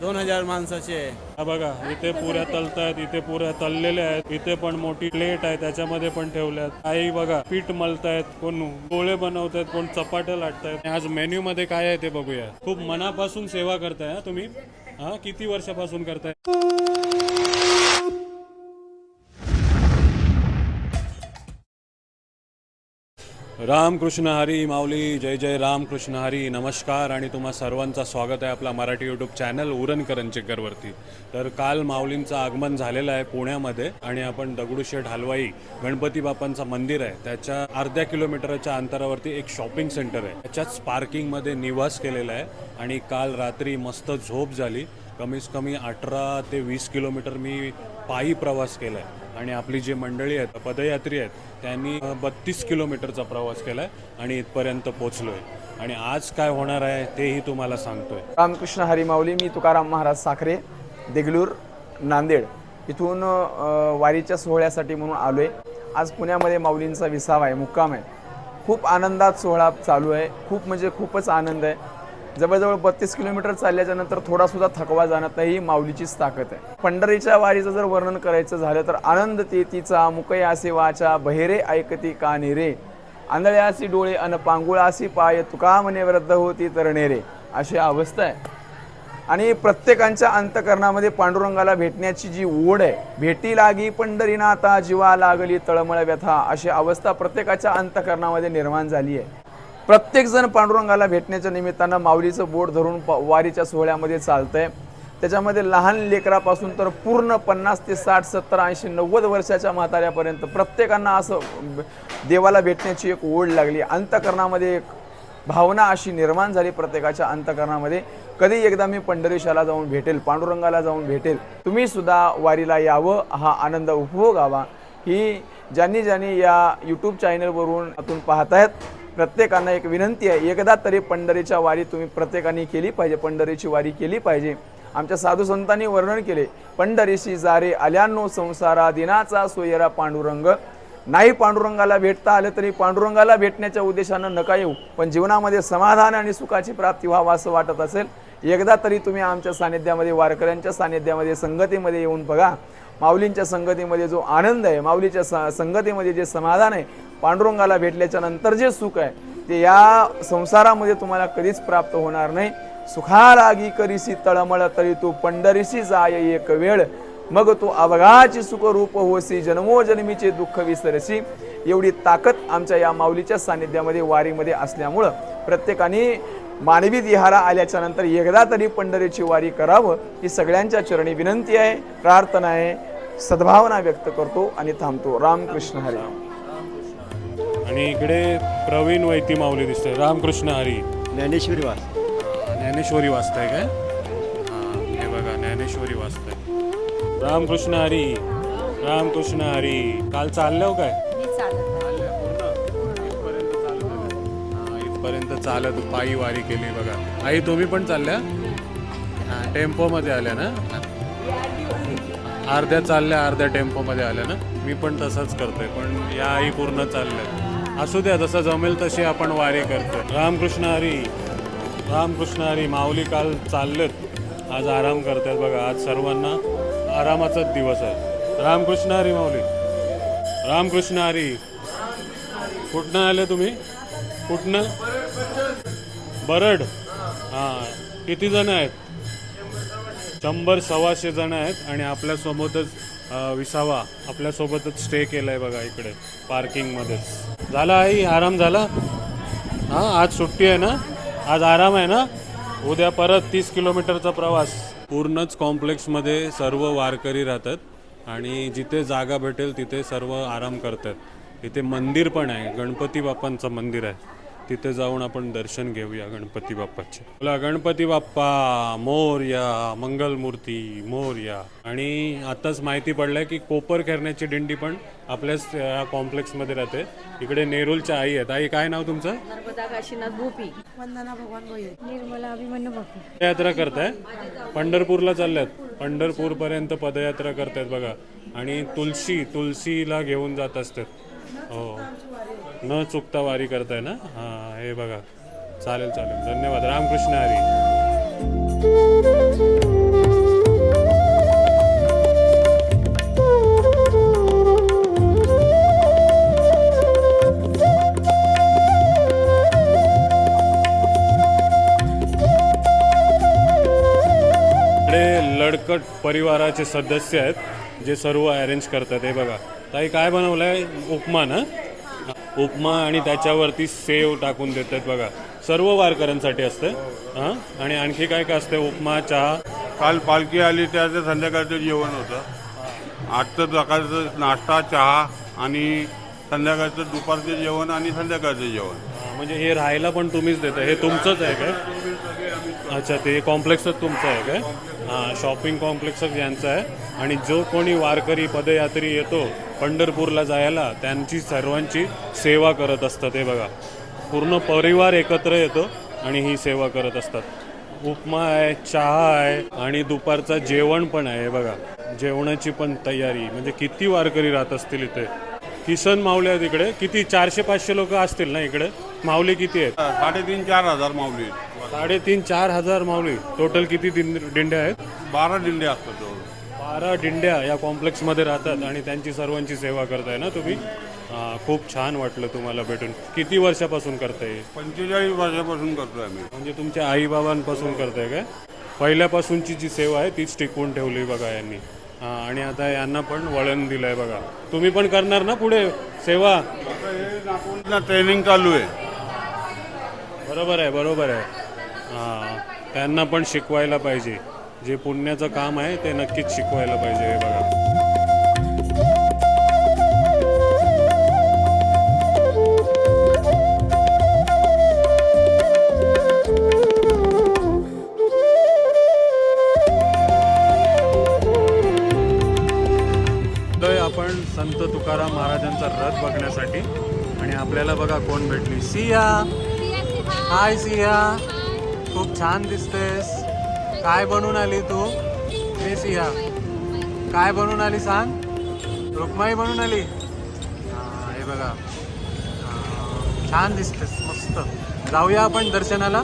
दोन हजार माणसाचे. आहे हा बघा इथे पुऱ्या तलतायत इथे पुऱ्या तललेल्या आहेत. इथे पण मोठी प्लेट आहे त्याच्यामध्ये पण ठेवल्यात. काही बघा पीठ मलतायत कोण गोळे बनवतायत कोण चपाट्या लाटतायत. आज मेन्यू मध्ये काय आहे ते बघूया. खूप मनापासून सेवा करताय हा तुम्ही? हा किती वर्षापासून करताय? रामकृष्ण हरी माऊली जय जय रामकृष्ण हरी नमस्कार आणि तुम्हा सर्वांचा स्वागत आहे आपला मराठी यूट्यूब चॅनल उरणकरंचेकरवरती तर काल माऊलींचं आगमन झालेलं आहे पुण्यामध्ये आणि आपण दगडूशेठ हलवाई गणपती बाप्पांचं मंदिर आहे. त्याच्या अर्ध्या किलोमीटरच्या अंतरावरती एक शॉपिंग सेंटर आहे. त्याच्याच पार्किंगमध्ये निवास केलेला आहे आणि काल रात्री मस्त झोप झाली. कमीत कमी अठरा ते वीस किलोमीटर मी पायी प्रवास केला आहे आणि आपली जी मंडळी आहेत पदयात्री आहेत त्यांनी बत्तीस किलोमीटरचा प्रवास केला आहे आणि इथपर्यंत पोचलो आहे आणि आज काय होणार आहे तेही तुम्हाला सांगतोय. रामकृष्ण हरीमाऊली मी तुकाराम महाराज साखरे देगलूर नांदेड इथून वारीच्या सोहळ्यासाठी म्हणून आलो आहे आज पुण्यामध्ये माऊलींचा विसावा आहे मुक्काम आहे. खूप आनंदात सोहळा चालू आहे. खूप म्हणजे खूपच आनंद आहे. जवळजवळ बत्तीस किलोमीटर चालल्याच्या नंतर थोडासुद्धा थकवा जाणत नाही ही माऊलीचीच ताकद आहे. पंढरीच्या वारीचं जर वर्णन करायचं झालं तर आनंद ते तिचा मुकयासी वाचा बहिरे ऐकती काने रे. आंधळ्यासी डोळे अन पांगुळासी पाय तुका म्हणे वृद्ध होती तरणे अशी अवस्था आहे. आणि प्रत्येकांच्या अंतकरणामध्ये पांडुरंगाला भेटण्याची जी ओढ आहे भेटी लागी पंढरीनाथा जीवा लागली तळमळ व्यथा अशी अवस्था प्रत्येकाच्या अंतकरणामध्ये निर्माण झाली आहे. प्रत्येकजण पांडुरंगाला भेटण्याच्या निमित्तानं माऊलीचं बोट धरून प- वारीच्या सोहळ्यामध्ये चालतंय. त्याच्यामध्ये लहान लेकरापासून तर पूर्ण पन्नास ते साठ सत्तर ऐंशी नव्वद वर्षाच्या म्हाताऱ्यापर्यंत प्रत्येकांना असं देवाला भेटण्याची एक ओढ लागली. अंतकरणामध्ये एक भावना अशी निर्माण झाली प्रत्येकाच्या अंतकरणामध्ये. कधी एकदा मी पंढरीशाला जाऊन भेटेल पांडुरंगाला जाऊन भेटेल तुम्ही सुद्धा वारीला यावं हा आनंद उपभोगावा. ही ज्यांनी ज्यांनी या यूट्यूब चॅनलवरून आतून पाहतायत प्रत्येकांना एक विनंती आहे एकदा तरी पंढरीच्या वारी तुम्ही प्रत्येकाने केली पाहिजे पंढरीची वारी केली पाहिजे. आमच्या साधू संतांनी वर्णन केले पंढरीशी जारे आल्यानो संसारा दिनाचा सोयरा पांडुरंग. नाही पांडुरंगाला भेटता आलं तरी पांडुरंगाला भेटण्याच्या उद्देशानं नका येऊ पण जीवनामध्ये समाधान आणि सुखाची प्राप्ती व्हावं असं वाटत असेल. एकदा तरी तुम्ही आमच्या सानिध्यामध्ये वारकऱ्यांच्या सानिध्यामध्ये संगतीमध्ये येऊन बघा. माऊलींच्या संगतीमध्ये जो आनंद आहे माऊलीच्या सा संगतीमध्ये जे समाधान आहे पांडुरंगाला भेटल्याच्या नंतर जे सुख आहे ते या संसारामध्ये तुम्हाला कधीच प्राप्त होणार नाही. सुखालागी करीसी तळमळ तरी तू पंढरीशी जाय एक वेळ. मग तू अवघाची सुखरूप होसी जन्मोजन्मीचे दुःख विसरसी. एवढी ताकद आमच्या या माऊलीच्या सानिध्यामध्ये वारीमध्ये असल्यामुळं प्रत्येकाने मानवी विहारा आल्याच्यानंतर एकदा तरी पंढरीची वारी करावं ही सगळ्यांच्या चरणी विनंती आहे प्रार्थना आहे सद्भावना व्यक्त करतो आणि थांबतो. रामकृष्ण हरी. आणि इकडे प्रवीण वैती माऊली दिसतोय. रामकृष्ण हरी. ज्ञानेश्वरी वास. ज्ञानेश्वरी वाचताय काय? हां हे बघा ज्ञानेश्वरी वाचताय. रामकृष्ण हरी. रामकृष्ण हरी. काल चाललो काय? हा, इथपर्यंत चालत पायी वारी केली बघा. आई तुम्ही पण चालल्या? हा, टेम्पोमध्ये आल्या ना? अर्ध्या चालल्या अर्ध्या टेम्पोमध्ये आल्या ना? मी पण तसंच करतोय पण या आई पूर्ण चालल्या असू द्या जसं जमेल तशी आपण वारे करतो रामकृष्ण हरी रामकृष्ण हरी माऊली काल चाललेत. आज आराम करतात बघा आज सर्वांना आरामाचाच दिवस आहे. रामकृष्ण हरी माऊली. रामकृष्ण हरी. कुठनं आले तुम्ही? कुठनं? बरड. हां किती जण आहेत? शंभर सव्वाशे जण आहेत आणि आपल्यासोबतच विसावा. आपल्यासोबतच स्टे केला आहे बघा इकडे पार्किंगमध्येच झाला आई आराम झाला. हां आज सुट्टी आहे ना? आज आराम आहे ना? उद्या परत तीस किलोमीटरचा प्रवास. पूर्णच कॉम्प्लेक्समध्ये सर्व वारकरी राहतात आणि जिथे जागा भेटेल तिथे सर्व आराम करतात. इथे मंदिर पण आहे गणपती बाप्पांचं मंदिर आहे. तिथे जाऊन आपण दर्शन घेऊया गणपती बाप्पाचे. बोला गणपती बाप्पा मोरया मंगलमूर्ती मोरया. आणि आताच माहिती पडलंय की कोपर खेळण्याची दिंडी पण आपल्याच या कॉम्प्लेक्समध्ये राहते. इकडे नेरूलच्या आई आहेत. आई काय नाव तुमचं? नर्मदा काशीनाथ भोपी वंदना भगवान निर्मला अभिमन्यू भोपी पदयात्रा करताय? पंढरपूरला चालल्यात. पंढरपूर पर्यंत पदयात्रा करतायत बघा. आणि तुलसी तुलसीला घेऊन जात असतात. हो. न चुकता वारी करताय ना? हा हे बघा. चालेल चालेल. धन्यवाद. रामकृष्ण हरी. लडकट परिवाराचे सदस्य आहेत जे सर्व अरेंज करतात. हे बघा. ताई काय बनवलं आहे उपमा ना? उपमा आणि त्याच्यावरती सेव टाकून देतात बघा. सर्व वारकऱ्यांसाठी असतं. हां? आणि आणखी काय काय असते? उपमा चहा. काल पालखी आली त्याचं संध्याकाळचं जेवण होतं. आजचं सकाळचं नाश्ता चहा आणि संध्याकाळचं दुपारचं जेवण आणि संध्याकाळचं जेवण. म्हणजे हे राहायला पण तुम्हीच देता हे तुमचंच आहे काय? अच्छा ते कॉम्प्लेक्सच तुमचं आहे काय? हां शॉपिंग कॉम्प्लेक्सच यांचं आहे. आणि जो कोणी वारकरी पदयात्री येतो पंढरपूरला जायला त्यांची सर्वांची सेवा करत असतात. हे बघा पूर्ण परिवार एकत्र येतो आणि ही सेवा करत असतात. उपमा आहे चहा आहे आणि दुपारचं जेवण पण आहे. बघा जेवणाची पण तयारी. म्हणजे किती वारकरी राहत असतील इथे? किसन मावल्या आहेत इकडे. किती? चारशे पाचशे लोक असतील ना इकडे? माऊली किती आहेत? साडेतीन चार हजार माऊली आहेत. साडेतीन चार हजार माऊली. टोटल किती दिन दिंड्या आहेत? बारा दिंडे असतात जवळ बारा दिंड्या या कॉम्प्लेक्समध्ये राहतात आणि त्यांची सर्वांची सेवा करताय ना तुम्ही? हा, खूप छान वाटलं तुम्हाला भेटून. किती वर्षापासून करताय? पंचेचाळीस वर्षापासून करतोय आम्ही. म्हणजे तुमच्या आईबाबांपासून करताय काय? पहिल्यापासूनची जी सेवा आहे तीच टिकवून ठेवली बघा यांनी. हा आणि आता यांना पण वळण दिलंय बघा. तुम्ही पण करणार ना पुढे सेवा? नागपूरला ट्रेनिंग चालू आहे. बरोबर आहे बरोबर आहे. हां त्यांना पण शिकवायला पाहिजे. जे पुण्याचं काम आहे ते नक्कीच शिकवायला पाहिजे हे बघा. आपण संत तुकाराम महाराजांचा रथ बघण्यासाठी आणि आपल्याला बघा कोण भेटली. सिया! हाय सिया. खूप छान दिसतेस. काय बनून आली तू? हे सिया. काय बनून आली सांग? रुक्माई बनून आली? हे बघा. छान दिसतेस. मस्त. जाऊया आपण दर्शनाला.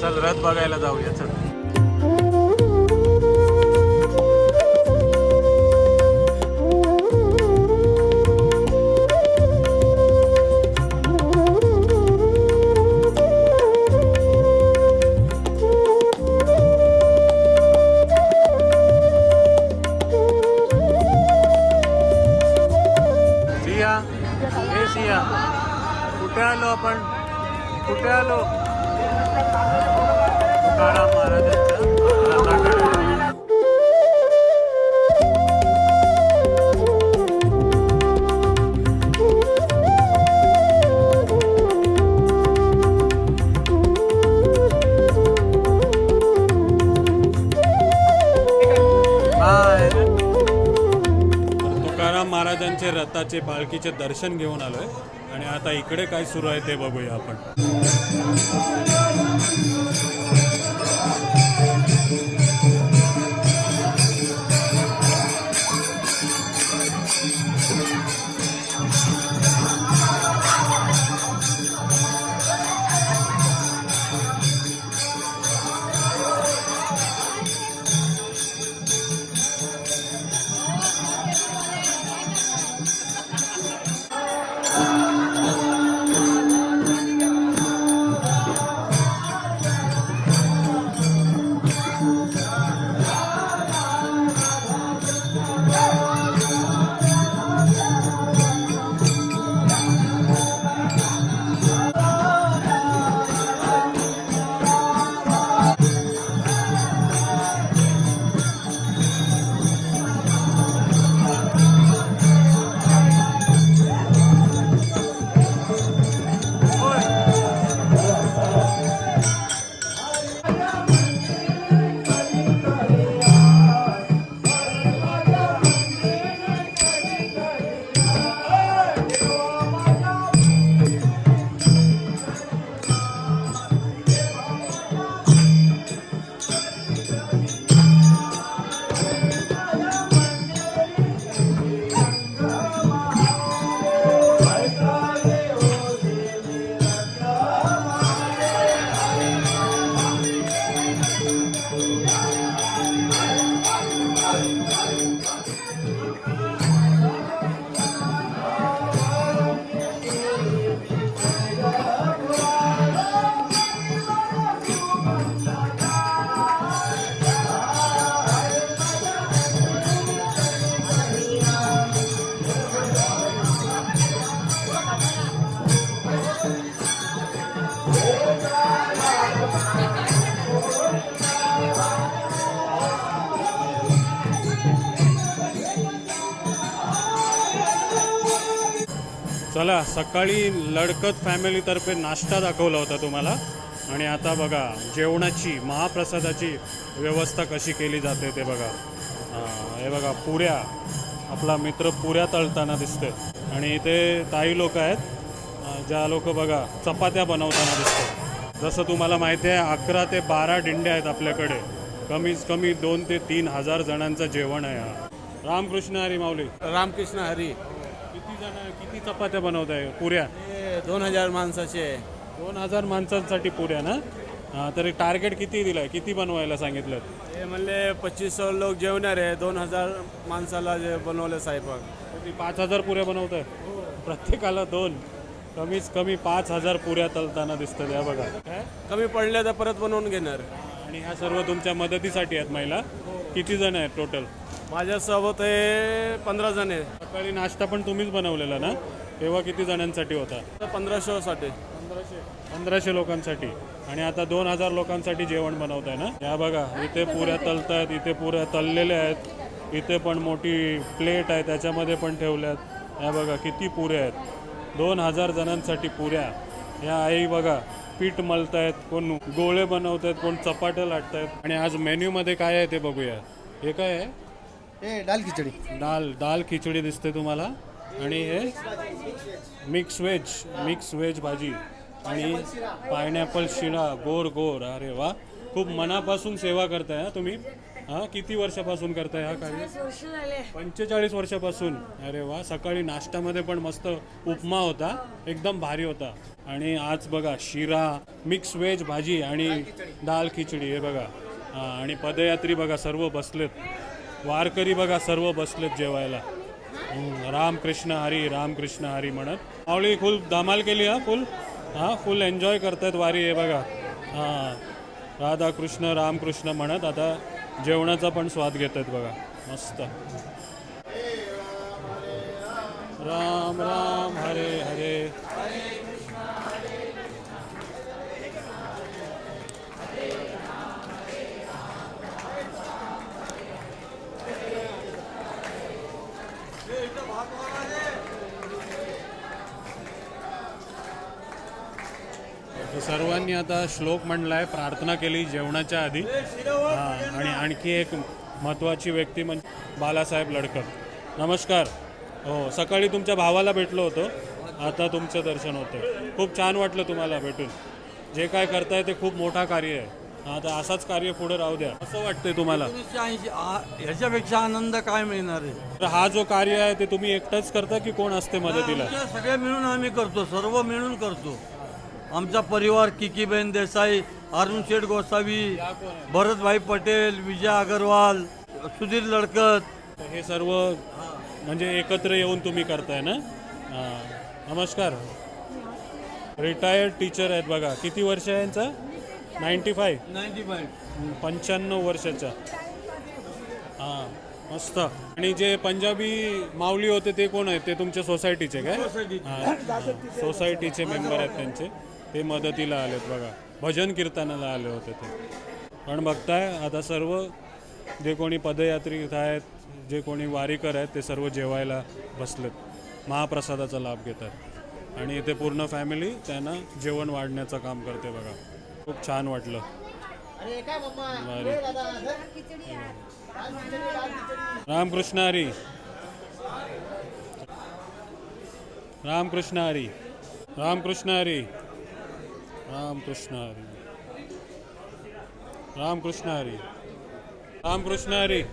चल रथ बघायला जाऊया. चल. देवाचे पालखीचे दर्शन घेऊन आलो आहे आणि आता इकडे काय सुरू आहे ते बघूया आपण. चला सकाळी लडकत फॅमिलीतर्फे नाश्ता दाखवला होता तुम्हाला. आणि आता बघा जेवणाची महाप्रसादाची व्यवस्था कशी केली जाते ते बघा. हे बघा पुऱ्या. आपला मित्र पुऱ्या तळताना दिसते आणि इथे ताई लोक आहेत. ज्या लोक बघा चपात्या बनवताना दिसतात जसं तुम्हाला माहिती आहे अकरा ते बारा डिंड्या आहेत आपल्याकडे. कमीत कमी दोन ते तीन हजार जणांचं जेवण आहे रामकृष्ण हरी माऊली. रामकृष्ण हरी. किती जण किती चपात्या बनवत आहे पुऱ्या? हे दोन हजार माणसाचे. दोन हजार माणसांसाठी पुऱ्या ना? हां तर टार्गेट किती दिलं किती बनवायला सांगितलं? हे म्हणले पच्चीस सौ लोक जेवणार आहे. दोन हजार माणसाला जे बनवलं स्वयंपाक किती पाच हजार पुऱ्या बनवत आहे प्रत्येकाला दोन. कमीच कमी पाच हजार पुऱ्या तलताना दिसतात या बघा. काय? कमी पडले तर परत बनवून घेणार. आणि ह्या सर्व तुमच्या मदतीसाठी आहेत महिला. किती जण आहेत टोटल माझ्यासोबत हे पंधरा जण. आहे सकाळी नाश्ता पण तुम्हीच बनवलेला ना? तेव्हा किती जणांसाठी होता? पंधराशे साठी. पंधराशे. लोकांसाठी. आणि आता दोन हजार लोकांसाठी जेवण बनवत आहे ना? या बघा इथे पुऱ्या तलतायत इथे पुऱ्या तललेल्या आहेत. इथे पण मोठी प्लेट आहे त्याच्यामध्ये पण ठेवल्यात. या बघा किती पुऱ्या आहेत. दोन हजार जणांसाठी पुऱ्या. या आई बघा पीठ मलतायत कोण गोळे बनवत आहेत कोण चपाट्या लाटतायत. आणि आज मेन्यूमध्ये काय आहे ते बघूया. हे काय आहे? हे दाल खिचडी. दाल दाल खिचडी दिसते तुम्हाला. आणि हे मिक्स व्हेज मिक्स व्हेज भाजी. आणि पायनॅपल शिळा गोर गोर. अरे वा. खूप मनापासून सेवा करताय हा तुम्ही. हा किती वर्षापासून करताय हा कार्य? पंचेचाळीस वर्षापासून. अरे वा. सकाळी नाश्त्यामध्ये पण मस्त उपमा होता. एकदम भारी होता. आणि आज बघा शिरा मिक्स व्हेज भाजी आणि दाल खिचडी. हे बघा. हा, आणि पदयात्री बघा सर्व बसलेत. वारकरी बघा सर्व बसलेत जेवायला. रामकृष्ण हरी रामकृष्ण हरी म्हणत. माऊली फुल धमाल केली हा फुल? हा फुल एन्जॉय करतायत वारी हे बघा. हां राधाकृष्ण रामकृष्ण म्हणत आता जेवणाचा पण स्वाद घेत आहेत बघा. मस्त. राम राम हरे हरे. सर्वांनी आता श्लोक म्हणलाय प्रार्थना केली जेवणाच्या आधी. हा आणि आणखी एक महत्त्वाची व्यक्ती म्हणजे बालासाहेब लडकत नमस्कार. हो सकाळी तुमच्या भावाला भेटलो होतो. आता तुमचं दर्शन होतं खूप छान वाटलं तुम्हाला भेटून. जे काय करताय ते खूप मोठा कार्य आहे. तर असाच कार्य पुढे राहू द्या. असं वाटतंय तुम्हाला? ऐंशी आ- ह्याच्यापेक्षा आनंद काय मिळणार आहे? तर हा जो कार्य आहे ते तुम्ही एकटंच करता की कोण असते मदतीला? सगळे मिळून आम्ही करतो सर्व मिळून करतो. आमचा परिवार किकीबेन देसाई अरुण शेठ गोसावी भरतभाई पटेल विजय अगरवाल सुधीर लडकत. हे सर्व म्हणजे एकत्र येऊन तुम्ही करताय ना? नमस्कार. रिटायर्ड टीचर आहेत बघा. किती वर्ष आहे यांचा? नाईन्टी फाय नाईन्टी फाईव्ह पंच्याण्णव वर्षाचा. हां मस्त. आणि जे पंजाबी माऊली होते ते कोण आहेत? ते तुमच्या सोसायटीचे काय? सोसायटीचे मेंबर आहेत त्यांचे. ते मदतीला आलेत बघा. भजन कीर्तनाला आले होते ते. पण बघताय आता सर्व जे कोणी पदयात्री आहेत जे कोणी वारीकर आहेत ते सर्व जेवायला बसलेत. महाप्रसादाचा लाभ घेतात. आणि इथे पूर्ण फॅमिली त्यांना जेवण वाढण्याचं काम करते बघा. खूप छान वाटलं. रामकृष्ण हरी. रामकृष्ण हरी. रामकृष्ण हरी. रामकृष्ण हरी। रामकृष्ण हरी। रामकृष्ण हरी।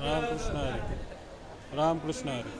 रामकृष्ण हरी। रामकृष्ण हरी।